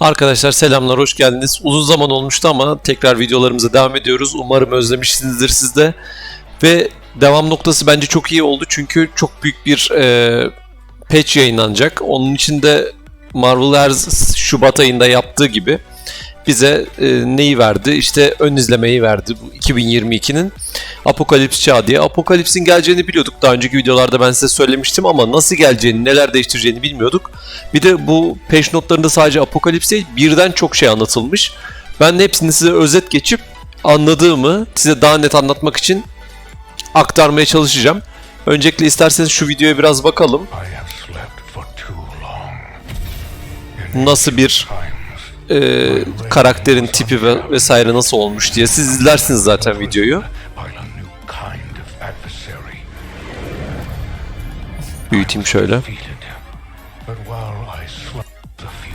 Arkadaşlar selamlar, hoş geldiniz. Uzun zaman olmuştu ama tekrar videolarımıza devam ediyoruz. Umarım özlemişsinizdir siz de. Ve devam noktası bence çok iyi oldu çünkü çok büyük bir e, patch yayınlanacak. Onun için de Marvel Şubat ayında yaptığı gibi bize e, neyi verdi? İşte ön izlemeyi verdi bu 2022'nin Apokalips Çağı diye. Apokalips'in geleceğini biliyorduk. Daha önceki videolarda ben size söylemiştim ama nasıl geleceğini, neler değiştireceğini bilmiyorduk. Bir de bu patch notlarında sadece Apokalips değil, birden çok şey anlatılmış. Ben de hepsini size özet geçip anladığımı size daha net anlatmak için aktarmaya çalışacağım. Öncelikle isterseniz şu videoya biraz bakalım. Nasıl bir e, karakterin tipi ve vesaire nasıl olmuş diye. Siz izlersiniz zaten videoyu. Büyüteyim şöyle.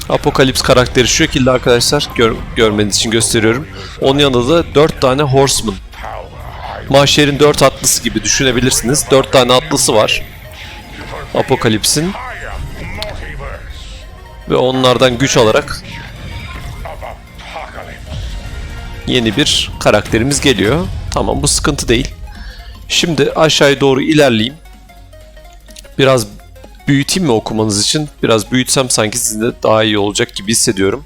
Apokalips karakteri şu şekilde arkadaşlar gör, görmeniz için gösteriyorum. Onun yanında da 4 tane Horseman. Mahşer'in 4 atlısı gibi düşünebilirsiniz. 4 tane atlısı var. Apokalips'in ve onlardan güç alarak yeni bir karakterimiz geliyor. Tamam bu sıkıntı değil. Şimdi aşağıya doğru ilerleyeyim. Biraz büyüteyim mi okumanız için? Biraz büyütsem sanki sizin de daha iyi olacak gibi hissediyorum.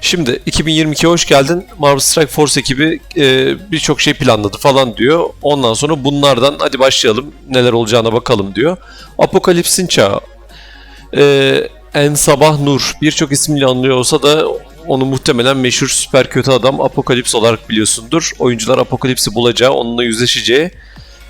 Şimdi 2022'ye hoş geldin. Marvel Strike Force ekibi e, birçok şey planladı falan diyor. Ondan sonra bunlardan hadi başlayalım neler olacağına bakalım diyor. Apokalipsin çağı. E, en Sabah Nur birçok isimle anılıyor olsa da onu muhtemelen meşhur süper kötü adam Apokalips olarak biliyorsundur. Oyuncular Apokalips'i bulacağı, onunla yüzleşeceği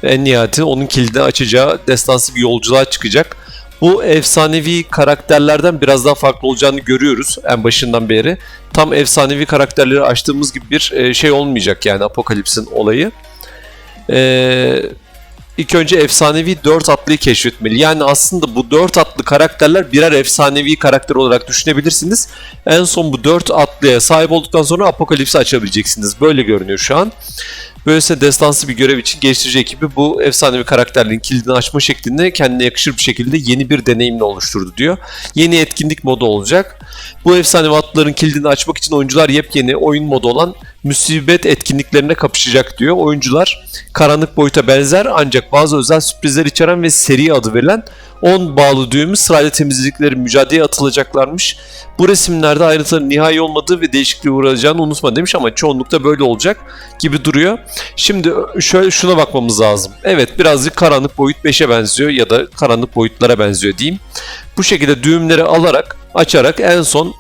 ve en nihayetinde onun kilidini açacağı destansı bir yolculuğa çıkacak. Bu efsanevi karakterlerden biraz daha farklı olacağını görüyoruz en başından beri. Tam efsanevi karakterleri açtığımız gibi bir e, şey olmayacak yani Apokalips'in olayı. Eee ilk önce efsanevi 4 atlıyı keşfetmeli. Yani aslında bu 4 atlı karakterler birer efsanevi karakter olarak düşünebilirsiniz. En son bu 4 atlıya sahip olduktan sonra Apokalips'i açabileceksiniz. Böyle görünüyor şu an. Böylesine destansı bir görev için geliştirici ekibi bu efsanevi karakterlerin kilidini açma şeklinde kendine yakışır bir şekilde yeni bir deneyimle oluşturdu diyor. Yeni etkinlik modu olacak. Bu efsanevi atlıların kilidini açmak için oyuncular yepyeni oyun modu olan müsibet etkinliklerine kapışacak diyor. Oyuncular karanlık boyuta benzer ancak bazı özel sürprizler içeren ve seri adı verilen 10 bağlı düğümü sırayla temizlikleri mücadeleye atılacaklarmış. Bu resimlerde ayrıntıların nihai olmadığı ve değişikliğe uğrayacağını unutma demiş ama çoğunlukta böyle olacak gibi duruyor. Şimdi şöyle şuna bakmamız lazım. Evet birazcık karanlık boyut 5'e benziyor ya da karanlık boyutlara benziyor diyeyim. Bu şekilde düğümleri alarak açarak en son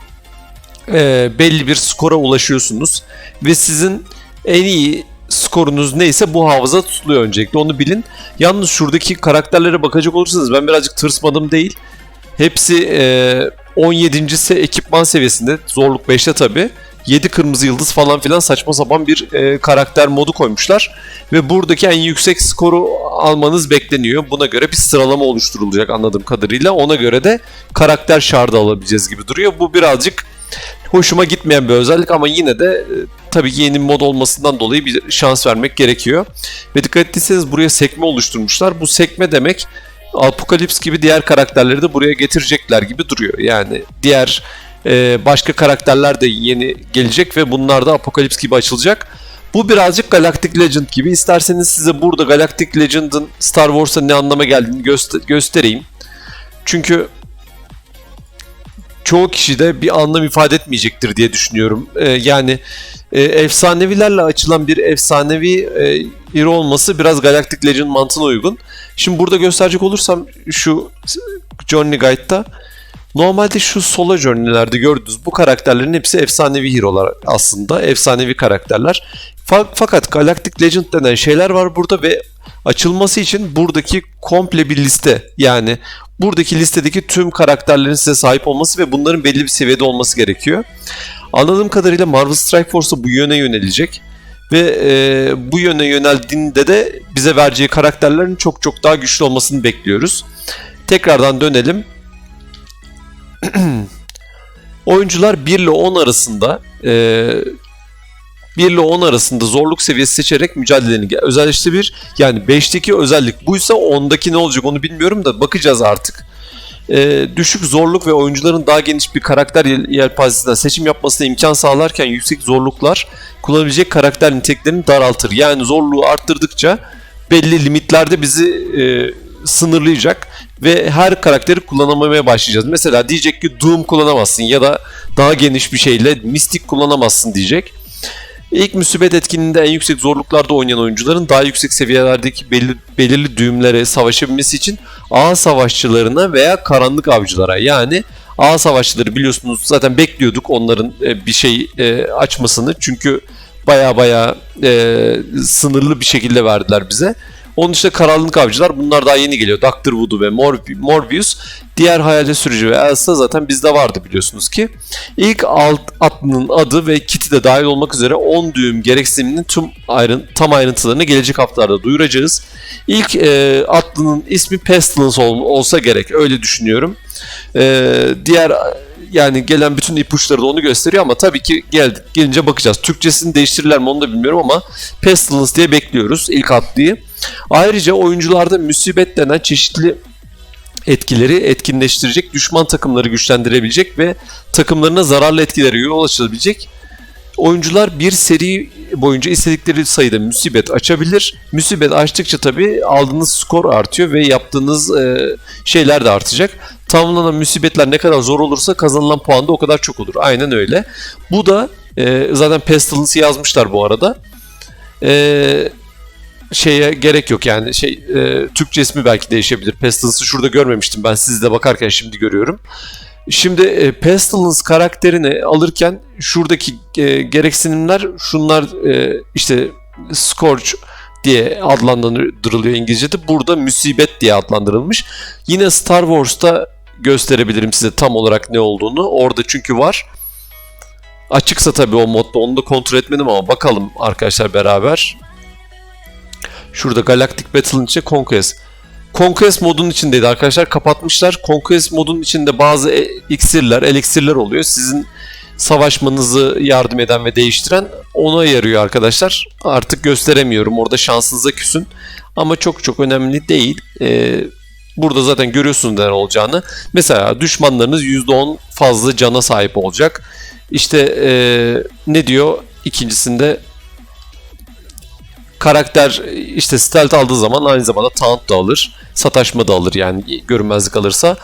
e, belli bir skora ulaşıyorsunuz ve sizin en iyi skorunuz neyse bu hafıza tutuluyor öncelikle onu bilin. Yalnız şuradaki karakterlere bakacak olursanız ben birazcık tırsmadım değil. Hepsi e, 17. se ekipman seviyesinde zorluk 5'te tabi. 7 kırmızı yıldız falan filan saçma sapan bir e, karakter modu koymuşlar. Ve buradaki en yüksek skoru almanız bekleniyor. Buna göre bir sıralama oluşturulacak anladığım kadarıyla. Ona göre de karakter şardı alabileceğiz gibi duruyor. Bu birazcık hoşuma gitmeyen bir özellik ama yine de e, tabii ki yeni mod olmasından dolayı bir şans vermek gerekiyor. Ve dikkat ettiyseniz buraya sekme oluşturmuşlar. Bu sekme demek Apokalips gibi diğer karakterleri de buraya getirecekler gibi duruyor. Yani diğer e, başka karakterler de yeni gelecek ve bunlar da Apokalips gibi açılacak. Bu birazcık Galactic Legend gibi. İsterseniz size burada Galactic Legend'ın Star Wars'a ne anlama geldiğini göster- göstereyim. Çünkü çoğu kişi de bir anlam ifade etmeyecektir diye düşünüyorum. Ee, yani e, efsanevilerle açılan bir efsanevi e, yer olması biraz Galactic Legend mantığına uygun. Şimdi burada gösterecek olursam şu Journey Guide'da normalde şu solo journey'lerde gördüğünüz bu karakterlerin hepsi efsanevi hero'lar aslında. Efsanevi karakterler. Fa- Fakat Galactic Legend denen şeyler var burada ve açılması için buradaki komple bir liste yani buradaki listedeki tüm karakterlerin size sahip olması ve bunların belli bir seviyede olması gerekiyor. Anladığım kadarıyla Marvel Strike Force bu yöne yönelecek. Ve e, bu yöne yöneldiğinde de bize vereceği karakterlerin çok çok daha güçlü olmasını bekliyoruz. Tekrardan dönelim. Oyuncular 1 ile 10 arasında e, 1 ile 10 arasında zorluk seviyesi seçerek mücadelelerini özelleştirebilir. Yani 5'teki özellik buysa 10'daki ne olacak onu bilmiyorum da bakacağız artık. E, düşük zorluk ve oyuncuların daha geniş bir karakter yel- yelpazesinden seçim yapmasına imkan sağlarken yüksek zorluklar kullanabilecek karakter niteliklerini daraltır. Yani zorluğu arttırdıkça belli limitlerde bizi e, sınırlayacak ve her karakteri kullanamamaya başlayacağız. Mesela diyecek ki Doom kullanamazsın ya da daha geniş bir şeyle Mystic kullanamazsın diyecek. İlk müsibet etkinliğinde en yüksek zorluklarda oynayan oyuncuların daha yüksek seviyelerdeki belli, belirli düğümlere savaşabilmesi için ağ savaşçılarına veya karanlık avcılara yani ağ savaşçıları biliyorsunuz zaten bekliyorduk onların e, bir şey e, açmasını çünkü baya baya e, sınırlı bir şekilde verdiler bize. Onun dışında karanlık avcılar bunlar daha yeni geliyor. Dr. Voodoo ve Morbi- Morbius. Diğer hayalet sürücü ve Elsa zaten bizde vardı biliyorsunuz ki. İlk alt atlının adı ve kiti de dahil olmak üzere 10 düğüm gereksiniminin tüm ayrın, tam ayrıntılarını gelecek haftalarda duyuracağız. İlk e, atlının ismi Pestilence ol- olsa gerek öyle düşünüyorum. E, diğer yani gelen bütün ipuçları da onu gösteriyor ama tabii ki gel, gelince bakacağız. Türkçesini değiştirirler mi onu da bilmiyorum ama Pestilence diye bekliyoruz ilk atlıyı. Ayrıca oyuncularda musibet denen çeşitli etkileri etkinleştirecek, düşman takımları güçlendirebilecek ve takımlarına zararlı etkilere yol açılabilecek oyuncular bir seri boyunca istedikleri sayıda musibet açabilir. Musibet açtıkça tabii aldığınız skor artıyor ve yaptığınız e, şeyler de artacak. Tamamlanan musibetler ne kadar zor olursa kazanılan puan da o kadar çok olur. Aynen öyle. Bu da e, zaten Pestilence'ı yazmışlar bu arada. E, şeye gerek yok yani şey e, Türkçe ismi belki değişebilir. Pestilence'ı şurada görmemiştim ben sizde bakarken şimdi görüyorum. Şimdi e, Pestilence karakterini alırken şuradaki e, gereksinimler şunlar e, işte Scourge diye adlandırılıyor İngilizce'de. Burada musibet diye adlandırılmış. Yine Star Wars'ta gösterebilirim size tam olarak ne olduğunu. Orada çünkü var. Açıksa tabii o modda onu da kontrol etmedim ama bakalım arkadaşlar beraber. Şurada Galactic Battle'ın içinde Conquest. Conquest modunun içindeydi arkadaşlar. Kapatmışlar. Conquest modunun içinde bazı e- iksirler, eliksirler oluyor. Sizin savaşmanızı yardım eden ve değiştiren ona yarıyor arkadaşlar. Artık gösteremiyorum. Orada şansınıza küsün. Ama çok çok önemli değil. Ee, burada zaten görüyorsunuz neler olacağını. Mesela düşmanlarınız %10 fazla cana sahip olacak. İşte ee, ne diyor ikincisinde karakter işte stealth aldığı zaman aynı zamanda taunt da alır. Sataşma da alır yani görünmezlik alırsa.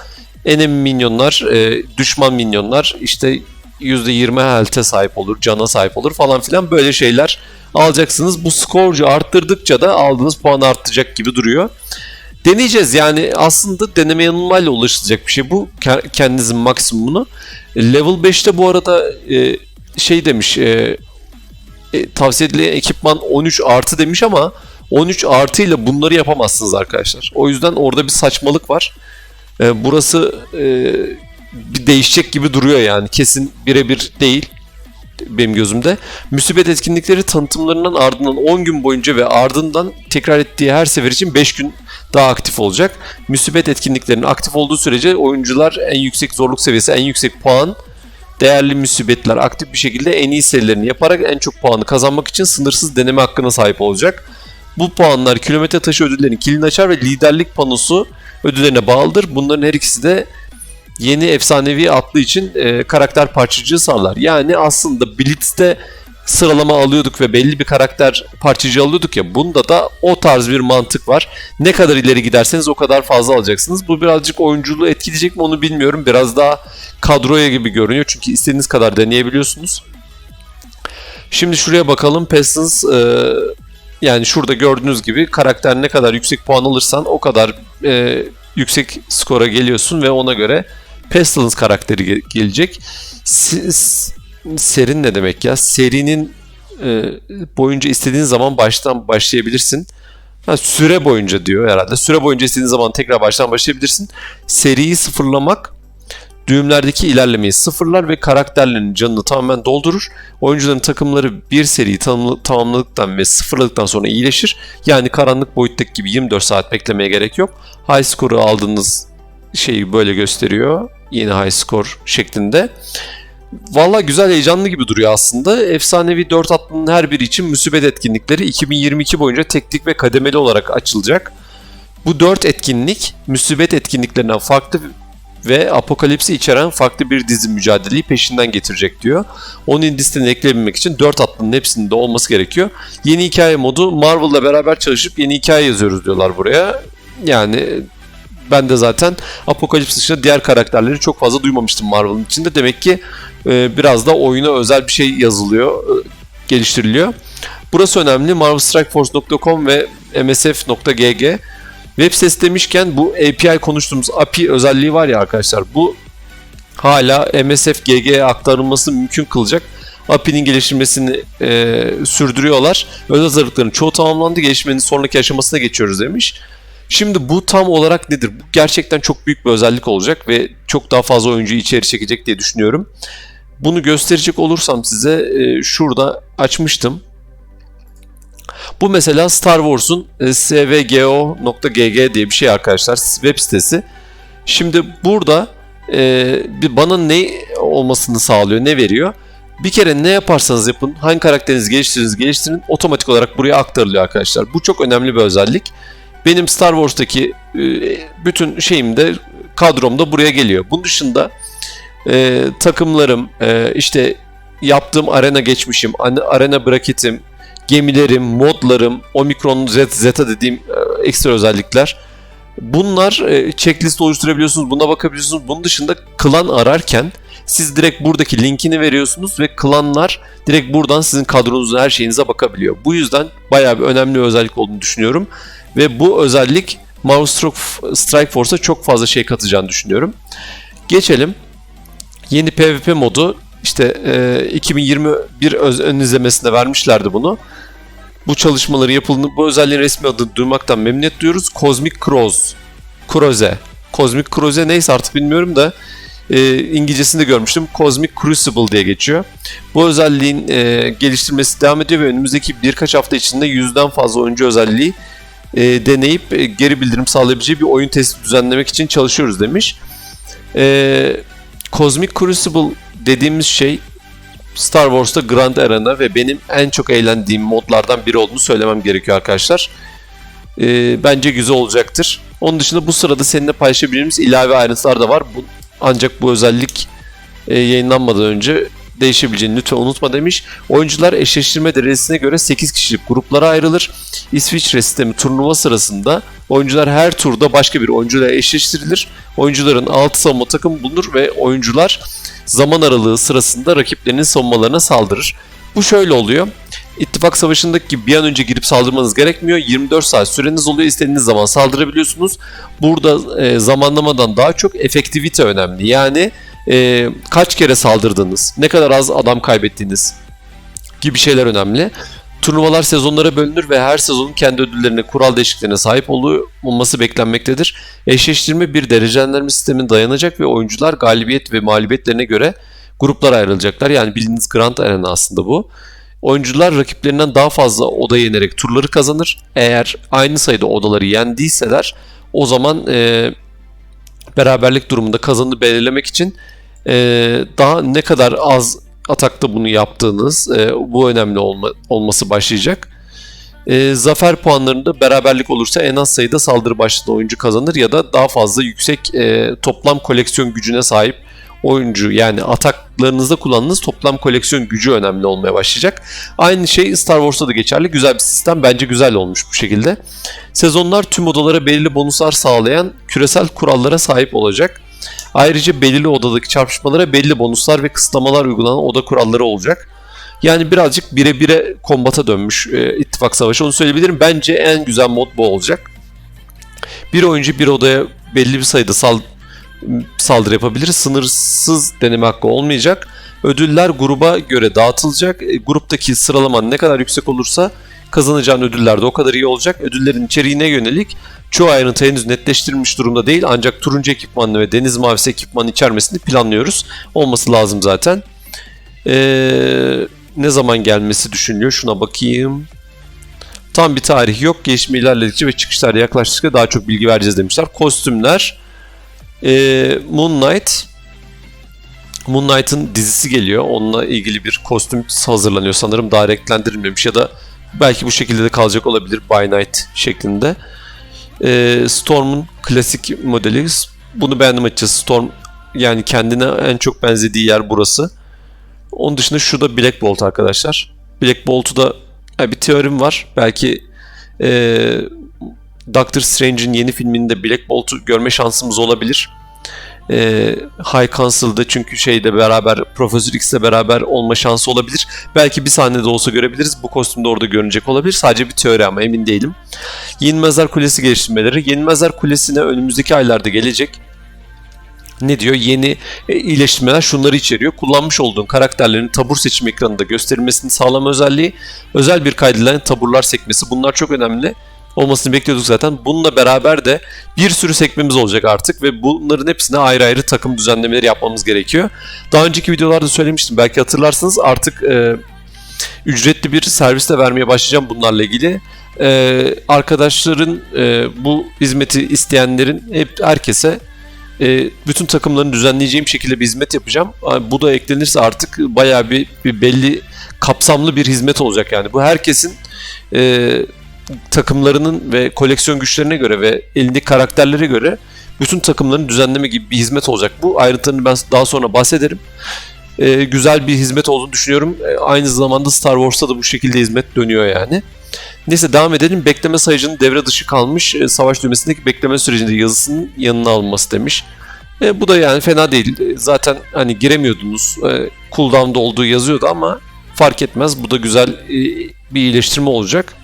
Enemy minyonlar, e, düşman minyonlar işte %20 health'e sahip olur, cana sahip olur falan filan böyle şeyler alacaksınız. Bu score'cu arttırdıkça da aldığınız puan artacak gibi duruyor. Deneyeceğiz yani aslında deneme yanılmayla ulaşılacak bir şey bu Ke- kendinizin maksimumunu. Level 5'te bu arada e, şey demiş e, tavsiye edilen ekipman 13 artı demiş ama 13 artı ile bunları yapamazsınız arkadaşlar. O yüzden orada bir saçmalık var. E, burası e, bir değişecek gibi duruyor yani. Kesin birebir değil benim gözümde. Müsibet etkinlikleri tanıtımlarından ardından 10 gün boyunca ve ardından tekrar ettiği her sefer için 5 gün daha aktif olacak. Müsibet etkinliklerinin aktif olduğu sürece oyuncular en yüksek zorluk seviyesi, en yüksek puan değerli müsibetler aktif bir şekilde en iyi serilerini yaparak en çok puanı kazanmak için sınırsız deneme hakkına sahip olacak. Bu puanlar kilometre taşı ödüllerinin kilini açar ve liderlik panosu ödüllerine bağlıdır. Bunların her ikisi de yeni efsanevi atlı için e, karakter parçacığı sağlar. Yani aslında Blitz'te sıralama alıyorduk ve belli bir karakter parçacığı alıyorduk ya bunda da o tarz bir mantık var. Ne kadar ileri giderseniz o kadar fazla alacaksınız. Bu birazcık oyunculuğu etkileyecek mi onu bilmiyorum. Biraz daha kadroya gibi görünüyor çünkü istediğiniz kadar deneyebiliyorsunuz. Şimdi şuraya bakalım. Pestilence e, yani şurada gördüğünüz gibi karakter ne kadar yüksek puan alırsan o kadar e, yüksek skora geliyorsun ve ona göre Pestilence karakteri ge- gelecek. S- s- serin ne demek ya? Serinin e, boyunca istediğin zaman baştan başlayabilirsin. Ha, süre boyunca diyor herhalde. Süre boyunca istediğin zaman tekrar baştan başlayabilirsin. Seriyi sıfırlamak düğümlerdeki ilerlemeyi sıfırlar ve karakterlerin canını tamamen doldurur. Oyuncuların takımları bir seriyi tamamla- tamamladıktan ve sıfırladıktan sonra iyileşir. Yani karanlık boyuttaki gibi 24 saat beklemeye gerek yok. High score'u aldığınız şeyi böyle gösteriyor. Yine high score şeklinde. Valla güzel heyecanlı gibi duruyor aslında. Efsanevi 4 atlının her biri için müsibet etkinlikleri 2022 boyunca teknik ve kademeli olarak açılacak. Bu 4 etkinlik müsibet etkinliklerinden farklı ve Apokalips'i içeren farklı bir dizi mücadeleyi peşinden getirecek diyor. Onun listesine ekleyebilmek için 4 atlının hepsinin de olması gerekiyor. Yeni hikaye modu Marvel'la beraber çalışıp yeni hikaye yazıyoruz diyorlar buraya. Yani ben de zaten Apokalips dışında diğer karakterleri çok fazla duymamıştım Marvel'ın içinde. Demek ki e, biraz da oyuna özel bir şey yazılıyor, e, geliştiriliyor. Burası önemli. MarvelStrikeForce.com ve msf.gg Web sitesi demişken bu API konuştuğumuz API özelliği var ya arkadaşlar. Bu hala MSF GG'ye aktarılması mümkün kılacak. API'nin geliştirmesini e, sürdürüyorlar. Özel hazırlıkların çoğu tamamlandı. Gelişmenin sonraki aşamasına geçiyoruz demiş. Şimdi bu tam olarak nedir? Bu gerçekten çok büyük bir özellik olacak ve çok daha fazla oyuncuyu içeri çekecek diye düşünüyorum. Bunu gösterecek olursam size e, şurada açmıştım. Bu mesela Star Wars'un e, svgo.gg diye bir şey arkadaşlar web sitesi. Şimdi burada e, bana ne olmasını sağlıyor, ne veriyor? Bir kere ne yaparsanız yapın, hangi karakterinizi geliştiriniz geliştirin otomatik olarak buraya aktarılıyor arkadaşlar. Bu çok önemli bir özellik. Benim Star Wars'taki e, bütün şeyim de kadrom da buraya geliyor. Bunun dışında e, takımlarım, e, işte yaptığım arena geçmişim, arena braketim, gemilerim, modlarım, Omikron, Z, Zeta dediğim e, ekstra özellikler. Bunlar e, checklist oluşturabiliyorsunuz, buna bakabiliyorsunuz. Bunun dışında klan ararken siz direkt buradaki linkini veriyorsunuz ve klanlar direkt buradan sizin kadronuzun her şeyinize bakabiliyor. Bu yüzden bayağı bir önemli özellik olduğunu düşünüyorum. Ve bu özellik Marvel Strike Force'a çok fazla şey katacağını düşünüyorum. Geçelim. Yeni PvP modu işte e, 2021 öz- ön izlemesinde vermişlerdi bunu. Bu çalışmaları yapıldığını, bu özelliğin resmi adını duymaktan memnuniyet duyuyoruz. Cosmic Cross. Croze. Cosmic Croze neyse artık bilmiyorum da e, İngilizcesinde görmüştüm. Cosmic Crucible diye geçiyor. Bu özelliğin e, geliştirmesi devam ediyor ve önümüzdeki birkaç hafta içinde yüzden fazla oyuncu özelliği e, deneyip e, geri bildirim sağlayabileceği bir oyun testi düzenlemek için çalışıyoruz demiş. E, Cosmic Crucible dediğimiz şey Star Wars'ta Grand Arena ve benim en çok eğlendiğim modlardan biri olduğunu söylemem gerekiyor arkadaşlar. E, bence güzel olacaktır. Onun dışında bu sırada seninle paylaşabileceğimiz ilave ayrıntılar da var. Bu, ancak bu özellik e, yayınlanmadan önce değişebileceğini lütfen unutma demiş. Oyuncular eşleştirme derecesine göre 8 kişilik gruplara ayrılır. İsviçre sistemi turnuva sırasında oyuncular her turda başka bir oyuncuyla eşleştirilir. Oyuncuların 6 savunma takımı bulunur ve oyuncular zaman aralığı sırasında rakiplerinin savunmalarına saldırır. Bu şöyle oluyor. İttifak Savaşı'ndaki gibi bir an önce girip saldırmanız gerekmiyor. 24 saat süreniz oluyor. İstediğiniz zaman saldırabiliyorsunuz. Burada e, zamanlamadan daha çok efektivite önemli. Yani e, kaç kere saldırdınız, ne kadar az adam kaybettiniz gibi şeyler önemli. Turnuvalar sezonlara bölünür ve her sezonun kendi ödüllerine, kural değişikliklerine sahip olması beklenmektedir. Eşleştirme bir derecelendirme sistemine dayanacak ve oyuncular galibiyet ve mağlubiyetlerine göre gruplara ayrılacaklar. Yani bildiğiniz Grand Arena aslında bu. Oyuncular rakiplerinden daha fazla oda yenerek turları kazanır. Eğer aynı sayıda odaları yendiyseler o zaman e, beraberlik durumunda kazanı belirlemek için e, daha ne kadar az atakta bunu yaptığınız e, bu önemli olma, olması başlayacak. E, zafer puanlarında beraberlik olursa en az sayıda saldırı başlatığı oyuncu kazanır ya da daha fazla yüksek e, toplam koleksiyon gücüne sahip oyuncu yani ataklarınızda kullandığınız toplam koleksiyon gücü önemli olmaya başlayacak. Aynı şey Star Wars'ta da geçerli. Güzel bir sistem. Bence güzel olmuş bu şekilde. Sezonlar tüm odalara belirli bonuslar sağlayan küresel kurallara sahip olacak. Ayrıca belirli odadaki çarpışmalara belli bonuslar ve kısıtlamalar uygulanan oda kuralları olacak. Yani birazcık bire bire kombata dönmüş e, ittifak savaşı onu söyleyebilirim. Bence en güzel mod bu olacak. Bir oyuncu bir odaya belli bir sayıda sal saldırı yapabilir. Sınırsız deneme hakkı olmayacak. Ödüller gruba göre dağıtılacak. E, gruptaki sıralaman ne kadar yüksek olursa kazanacağın ödüller de o kadar iyi olacak. Ödüllerin içeriğine yönelik çoğu ayrıntı henüz netleştirilmiş durumda değil. Ancak turuncu ekipmanlı ve deniz mavisi ekipmanı içermesini planlıyoruz. Olması lazım zaten. Ee, ne zaman gelmesi düşünülüyor? Şuna bakayım. Tam bir tarih yok. Gelişme ilerledikçe ve çıkışlar yaklaştıkça daha çok bilgi vereceğiz demişler. Kostümler. Ee, Moon Knight. Moon Knight'ın dizisi geliyor. Onunla ilgili bir kostüm hazırlanıyor sanırım. Daha renklendirilmemiş ya da belki bu şekilde de kalacak olabilir. By Night şeklinde. Ee, Storm'un klasik modeli bunu beğendim açıkçası. Storm yani kendine en çok benzediği yer burası. Onun dışında şu da Black Bolt arkadaşlar. Black Bolt'u da ha, bir teorim var. Belki eee Doctor Strange'in yeni filminde Black Bolt'u görme şansımız olabilir. Eee High Council'da çünkü şeyde beraber Professor X'le beraber olma şansı olabilir. Belki bir sahnede olsa görebiliriz. Bu kostümde orada görünecek olabilir. Sadece bir teori ama emin değilim. Yenilmezler Kulesi geliştirmeleri. Yenilmezler Kulesi'ne önümüzdeki aylarda gelecek. Ne diyor? Yeni e, iyileştirmeler şunları içeriyor. Kullanmış olduğun karakterlerin tabur seçim ekranında gösterilmesini sağlama özelliği, özel bir kaydedilen taburlar sekmesi. Bunlar çok önemli. Olmasını bekliyorduk zaten. Bununla beraber de bir sürü sekmemiz olacak artık ve bunların hepsine ayrı ayrı takım düzenlemeleri yapmamız gerekiyor. Daha önceki videolarda söylemiştim. Belki hatırlarsınız artık e, ücretli bir servisle vermeye başlayacağım bunlarla ilgili. Ee, arkadaşların e, bu hizmeti isteyenlerin hep herkese e, bütün takımlarını düzenleyeceğim şekilde bir hizmet yapacağım. Bu da eklenirse artık bayağı bir, bir belli kapsamlı bir hizmet olacak yani. Bu herkesin e, takımlarının ve koleksiyon güçlerine göre ve elindeki karakterlere göre bütün takımlarını düzenleme gibi bir hizmet olacak. Bu ayrıntılarını ben daha sonra bahsederim. E, güzel bir hizmet olduğunu düşünüyorum. E, aynı zamanda Star Wars'ta da bu şekilde hizmet dönüyor yani. Neyse devam edelim. Bekleme sayıcının devre dışı kalmış. e, savaş düğmesindeki bekleme sürecinde yazısının yanına alınması demiş. E, bu da yani fena değil. E, zaten hani giremiyordunuz. E, cooldown'da olduğu yazıyordu ama fark etmez. Bu da güzel e, bir iyileştirme olacak.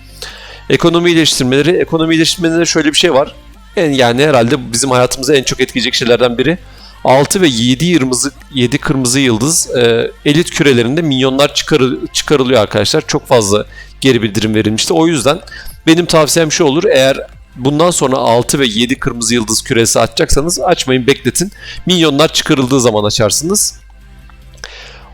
Ekonomi iyileştirmeleri. Ekonomi iyileştirmelerinde şöyle bir şey var. En, yani herhalde bizim hayatımızı en çok etkileyecek şeylerden biri. 6 ve 7 kırmızı 7 kırmızı yıldız e, elit kürelerinde minyonlar çıkarı, çıkarılıyor arkadaşlar. Çok fazla geri bildirim verilmişti. O yüzden benim tavsiyem şu olur. Eğer bundan sonra 6 ve 7 kırmızı yıldız küresi açacaksanız açmayın bekletin. Minyonlar çıkarıldığı zaman açarsınız.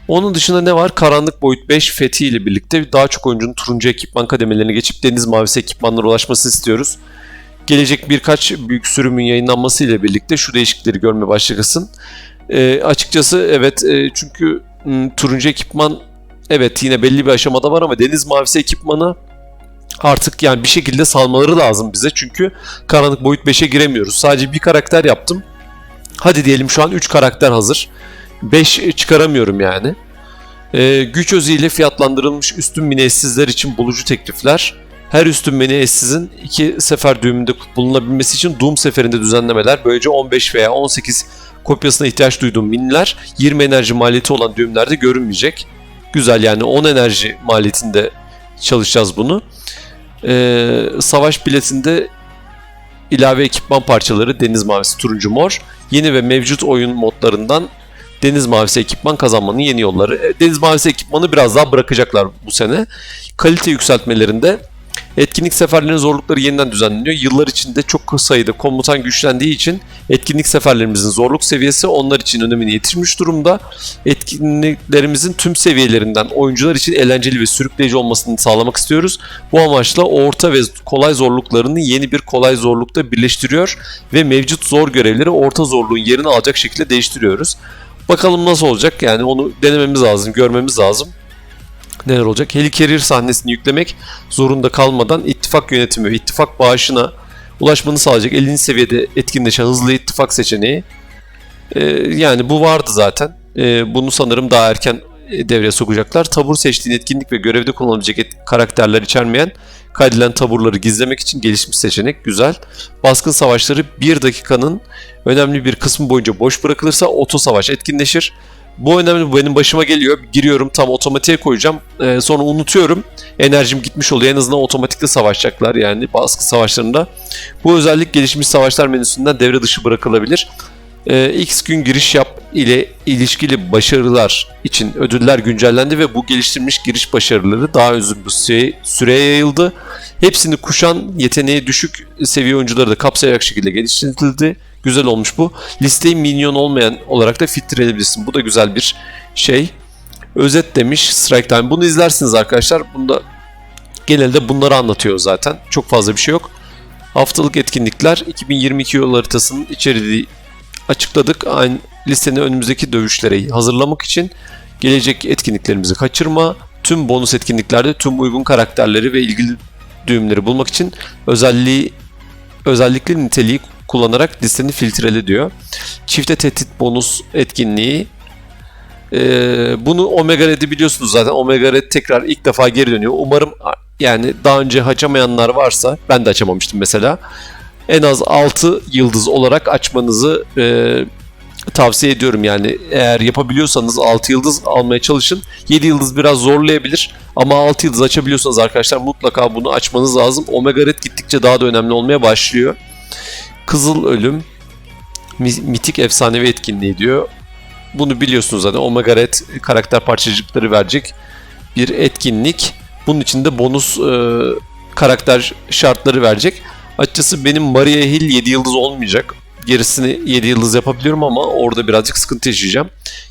Onun dışında ne var? Karanlık Boyut 5 fethi ile birlikte daha çok oyuncunun turuncu ekipman kademelerine geçip deniz mavisi ekipmanlara ulaşmasını istiyoruz. Gelecek birkaç büyük sürümün yayınlanması ile birlikte şu değişiklikleri görme başlasın. Ee, açıkçası evet e, çünkü m, turuncu ekipman evet yine belli bir aşamada var ama deniz mavisi ekipmanı artık yani bir şekilde salmaları lazım bize. Çünkü karanlık boyut 5'e giremiyoruz. Sadece bir karakter yaptım. Hadi diyelim şu an 3 karakter hazır. 5 çıkaramıyorum yani. Ee, güç özüyle fiyatlandırılmış üstün mini eşsizler için bulucu teklifler. Her üstün mini eşsizin iki sefer düğümünde bulunabilmesi için Doom seferinde düzenlemeler. Böylece 15 veya 18 kopyasına ihtiyaç duyduğum miniler 20 enerji maliyeti olan düğümlerde görünmeyecek. Güzel yani 10 enerji maliyetinde çalışacağız bunu. Ee, savaş biletinde ilave ekipman parçaları deniz mavisi, turuncu, mor. Yeni ve mevcut oyun modlarından deniz mavisi ekipman kazanmanın yeni yolları. Deniz mavisi ekipmanı biraz daha bırakacaklar bu sene. Kalite yükseltmelerinde etkinlik seferlerinin zorlukları yeniden düzenleniyor. Yıllar içinde çok sayıda komutan güçlendiği için etkinlik seferlerimizin zorluk seviyesi onlar için önemini yitirmiş durumda. Etkinliklerimizin tüm seviyelerinden oyuncular için eğlenceli ve sürükleyici olmasını sağlamak istiyoruz. Bu amaçla orta ve kolay zorluklarını yeni bir kolay zorlukta birleştiriyor ve mevcut zor görevleri orta zorluğun yerini alacak şekilde değiştiriyoruz. Bakalım nasıl olacak yani onu denememiz lazım, görmemiz lazım. Neler olacak? Helicarrier sahnesini yüklemek zorunda kalmadan ittifak yönetimi ve ittifak bağışına ulaşmanı sağlayacak 50. seviyede etkinleşen hızlı ittifak seçeneği. Ee, yani bu vardı zaten. Ee, bunu sanırım daha erken devreye sokacaklar. Tabur seçtiğin etkinlik ve görevde kullanılabilecek et- karakterler içermeyen kaydedilen taburları gizlemek için gelişmiş seçenek güzel. Baskın savaşları 1 dakikanın önemli bir kısmı boyunca boş bırakılırsa oto savaş etkinleşir. Bu önemli benim başıma geliyor. Giriyorum tam otomatiğe koyacağım. Ee, sonra unutuyorum. Enerjim gitmiş oluyor. En azından otomatikte savaşacaklar yani baskı savaşlarında. Bu özellik gelişmiş savaşlar menüsünden devre dışı bırakılabilir. Ee, X gün giriş yap ile ilişkili başarılar için ödüller güncellendi ve bu geliştirilmiş giriş başarıları daha uzun bir süre, süreye yayıldı. Hepsini kuşan yeteneği düşük seviye oyuncuları da kapsayacak şekilde geliştirildi. Güzel olmuş bu. Listeyi minyon olmayan olarak da filtreleyebilirsin. Bu da güzel bir şey. Özet demiş Strike Time. Bunu izlersiniz arkadaşlar. Bunda genelde bunları anlatıyor zaten. Çok fazla bir şey yok. Haftalık etkinlikler 2022 yol haritasının içeriği açıkladık. Aynı listenin önümüzdeki dövüşleri hazırlamak için gelecek etkinliklerimizi kaçırma. Tüm bonus etkinliklerde tüm uygun karakterleri ve ilgili düğümleri bulmak için özelliği özellikle niteliği kullanarak listeni filtrele diyor. Çifte tehdit bonus etkinliği. Ee, bunu Omega Red'i biliyorsunuz zaten. Omega Red tekrar ilk defa geri dönüyor. Umarım yani daha önce açamayanlar varsa ben de açamamıştım mesela. En az 6 yıldız olarak açmanızı e, tavsiye ediyorum yani. Eğer yapabiliyorsanız 6 yıldız almaya çalışın. 7 yıldız biraz zorlayabilir ama 6 yıldız açabiliyorsanız arkadaşlar mutlaka bunu açmanız lazım. Omega Red gittikçe daha da önemli olmaya başlıyor. Kızıl Ölüm mi- mitik efsanevi etkinliği diyor. Bunu biliyorsunuz zaten. Omega Red karakter parçacıkları verecek bir etkinlik. Bunun için de bonus e, karakter şartları verecek. Açıkçası benim Maria Hill 7 yıldız olmayacak. Gerisini 7 yıldız yapabiliyorum ama orada birazcık sıkıntı yaşayacağım.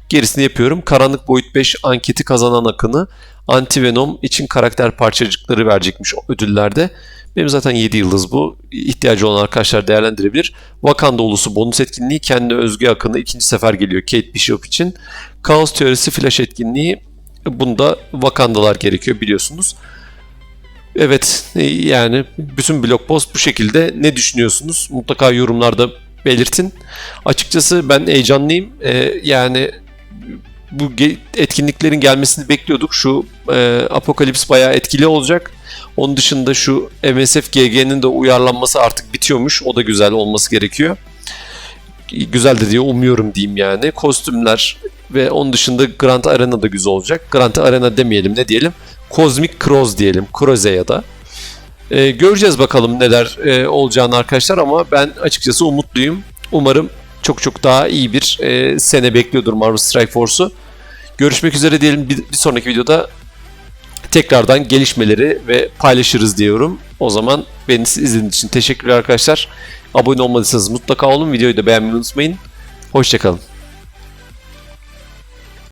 Gerisini yapıyorum. Karanlık Boyut 5 anketi kazanan akını Antivenom için karakter parçacıkları verecekmiş ödüllerde. Benim zaten 7 yıldız bu. İhtiyacı olan arkadaşlar değerlendirebilir. Wakanda ulusu bonus etkinliği kendi özgü akını ikinci sefer geliyor Kate Bishop için. Kaos teorisi flash etkinliği bunda Wakandalar gerekiyor biliyorsunuz. Evet e, yani bütün blog post bu şekilde. Ne düşünüyorsunuz? Mutlaka yorumlarda belirtin. Açıkçası ben heyecanlıyım. Ee, yani bu etkinliklerin gelmesini bekliyorduk. Şu e, Apokalips bayağı etkili olacak. Onun dışında şu MSF GG'nin de uyarlanması artık bitiyormuş. O da güzel olması gerekiyor. Güzel de diye umuyorum diyeyim yani. Kostümler ve onun dışında Grand Arena da güzel olacak. Grand Arena demeyelim ne diyelim. Cosmic Cross diyelim. Croze ya da. Ee, göreceğiz bakalım neler e, olacağını arkadaşlar ama ben açıkçası umutluyum. Umarım çok çok daha iyi bir e, sene bekliyordur Marvel Strike Force'u. Görüşmek üzere diyelim bir, bir sonraki videoda tekrardan gelişmeleri ve paylaşırız diyorum. O zaman beni izlediğiniz için teşekkürler arkadaşlar. Abone olmadıysanız mutlaka olun. Videoyu da beğenmeyi unutmayın. Hoşçakalın.